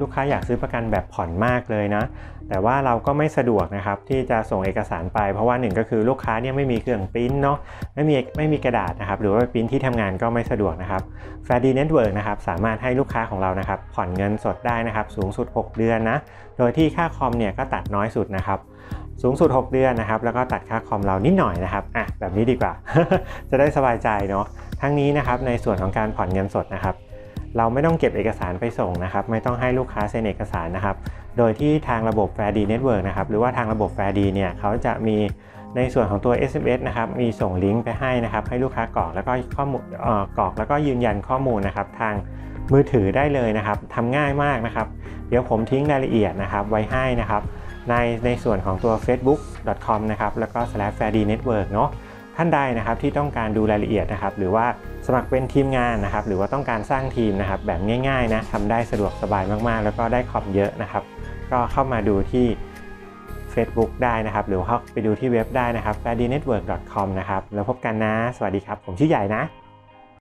ลูกค้าอยากซื้อประกันแบบผ่อนมากเลยนะ แต่ว่าเราก็ไม่สะดวกนะครับที่จะส่งเอกสารไป เพราะว่าหนึ่งก็คือลูกค้าเนี่ยไม่มีเครื่องปริ้นเนาะไม่มีไม่มีกระดาษนะครับหรือว่าปริ้นที่ทำงานก็ไม่สะดวกนะครับ f a d y Network นะครับสามารถให้ลูกค้าของเรานะครับผ่อนเงินสดได้นะครับสูงสุด 6 เดือนนะโดยที่ค่าคอมเนี่ยก็ตัดน้อยสุดนะครับสูงสุด 6 เดือนนะครับ แล้วก็ตัดค่าคอมเรานิดหน่อยนะครับอะแบบนี้ดีกว่า จะได้สบายใจเนาะทั้งนี้นะครับในส่วนของการผ่อนเงินสดนะครับ เราไม่ต้องเก็บเอกสารไปส่งนะครับ ไม่ต้องให้ลูกค้าเซ็นเอกสารนะครับ โดยที่ทางระบบ f a i r d Network นะครับ หรือว่าทางระบบ f a i r d เนี่ยเขาจะมีในส่วนของตัว SMS นะครับ มีส่งลิงก์ไปให้นะครับ ให้ลูกค้ากรอกแล้วก็ข้อมูลเอ่อกรอกแล้วก็ยืนยันข้อมูลนะครับ ทางมือถือได้เลยนะครับทำง่ายมากนะครับ เดี๋ยวผมทิ้งรายละเอียดนะครับ ไว้ให้นะครับ ในในส่วนของตัว facebook.com นะครับ แล้วก็ f a i r d network เนาะ ท่านใดนะครับที่ต้องการดูรายละเอียดนะครับหรือว่าสมัครเป็นทีมงานนะครับหรือว่าต้องการสร้างทีมนะครับแบบง่ายๆนะทำได้สะดวกสบายมากๆ แล้วก็ได้คอมเยอะนะครับ ก็เข้ามาดูที่ Facebook ได้นะครับ หรือเข้าไปดูที่เว็บได้นะครับ f a i network com นะครับแล้วพบกันนะ สวัสดีครับ ผมชื่อใหญ่นะ